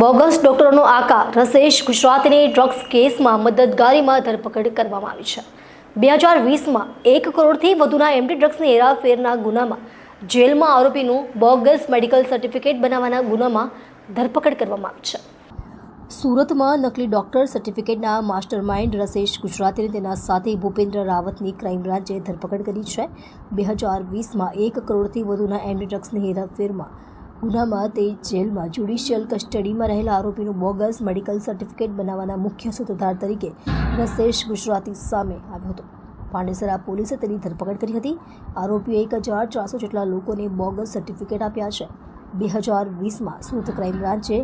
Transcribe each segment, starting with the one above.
Bogus ડોક્ટરોનો આકાર, રસેશ, ગુજરાતની drugs કેસમાં મદદગારીમાં ધરપકડ કરવામાં આવી છે. બે હજાર વીસમાં એક કરોડથી વધુના એમટી ડ્રગ્સની હેરાફેરના ગુનામાં જેલમાં આરોપીનું બોગસ મેડિકલ સર્ટિફિકેટ બનાવવાના ગુનામાં ધરપકડ કરવામાં આવી છે. સુરતમાં નકલી ડોક્ટર સર્ટિફિકેટના માસ્ટર માઇન્ડ રસેશ ગુજરાતીને તેના સાથી ભૂપેન્દ્ર રાવતની ક્રાઇમ બ્રાન્ચે ધરપકડ કરી છે. બે હજાર વીસમાં એક કરોડથી વધુના એમડી ડ્રગ્સની હેરાફેરમાં ગુનામાં તે જેલમાં જ્યુડિશિયલ કસ્ટડીમાં રહેલા આરોપીનું બોગસ મેડિકલ સર્ટિફિકેટ બનાવવાના મુખ્ય સૂત્રધાર તરીકે રસેશ ગુજરાતી સામે આવ્યો હતો. પાંડેસરા પોલીસે તેની ધરપકડ કરી હતી. આરોપીએ એક હજાર ચારસો જેટલા લોકોને બોગસ સર્ટિફિકેટ આપ્યા છે. બે હજાર વીસમાં સુરત ક્રાઇમ બ્રાન્ચે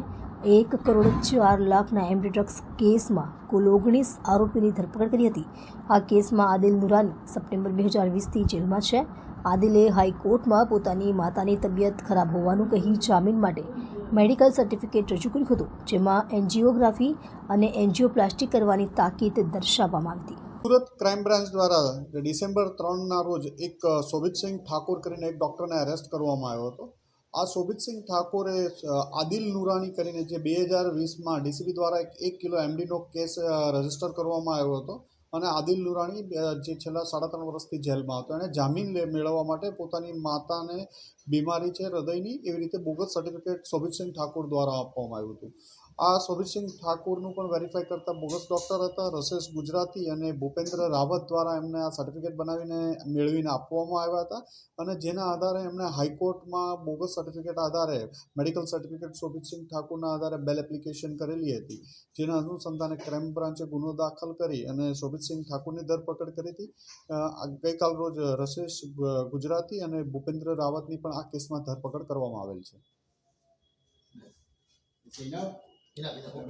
એક કરોડ ચાર લાખના એમડી ડ્રગ્સ કેસમાં કુલ ઓગણીસ આરોપીની ધરપકડ કરી હતી. આ કેસમાં આદિલ નુરાની સપ્ટેમ્બર બે હજાર વીસથી જેલમાં છે. આદિલે હાઈકોર્ટમાં પોતાની માતાની તબિયત ખરાબ હોવાનું કહી જામીન માટે મેડિકલ સર્ટિફિકેટ રજૂ કર્યું હતું જેમાં એન્જિયોગ્રાફી અને એન્જિયોપ્લાસ્ટી કરવાની તાકીદ દર્શાવવામાં આવી હતી. સુરત ક્રાઇમ બ્રાન્ચ દ્વારા ડિસેમ્બર ત્રણના રોજ એક અ, શોભિતસિંહ ઠાકોર કરીને એક ડૉક્ટરને અરેસ્ટ કરવામાં આવ્યો હતો. આ શોભિતસિંહ ઠાકોરે આદિલ નુરાની કરીને જે બે હજાર વીસમાં ડીસીબી દ્વારા એક કિલો એમડીનો કેસ રજિસ્ટર કરવામાં આવ્યો હતો અને આદિલ નુરાણી જે છેલ્લા સાડા ત્રણ વર્ષથી જેલમાં હતો, એણે જામીન મેળવવા માટે પોતાની માતાને બીમારી છે, હૃદયની, એવી રીતે બોગસ સર્ટિફિકેટ શોભિતસિંહ ઠાકોર દ્વારા આપવામાં આવ્યું હતું. આ શોભિતસિંહ ઠાકુરનું પણ વેરીફાઈ કરતા બોગસ ડૉક્ટર હતા, રસેશ ગુજરાતી અને ભૂપેન્દ્ર રાવત દ્વારા એમને આ સર્ટિફિકેટ બનાવીને મેળવીને આપવામાં આવ્યા હતા. અને જેના આધારે એમણે હાઈકોર્ટમાં બોગસ સર્ટિફિકેટ આધારે મેડિકલ સર્ટિફિકેટ શોભિતસિંહ ઠાકુરના આધારે બેલ એપ્લિકેશન કરેલી હતી. જેના અનુસંધાને ક્રાઇમ બ્રાન્ચે ગુનો દાખલ કરી અને શોભિતસિંહ ઠાકુરની ધરપકડ કરી હતી. ગઈકાલ રોજ રસેશ ગુજરાતી અને ભૂપેન્દ્ર રાવતની પણ આ કેસમાં ધરપકડ કરવામાં આવેલ છે. Hinabi na ko.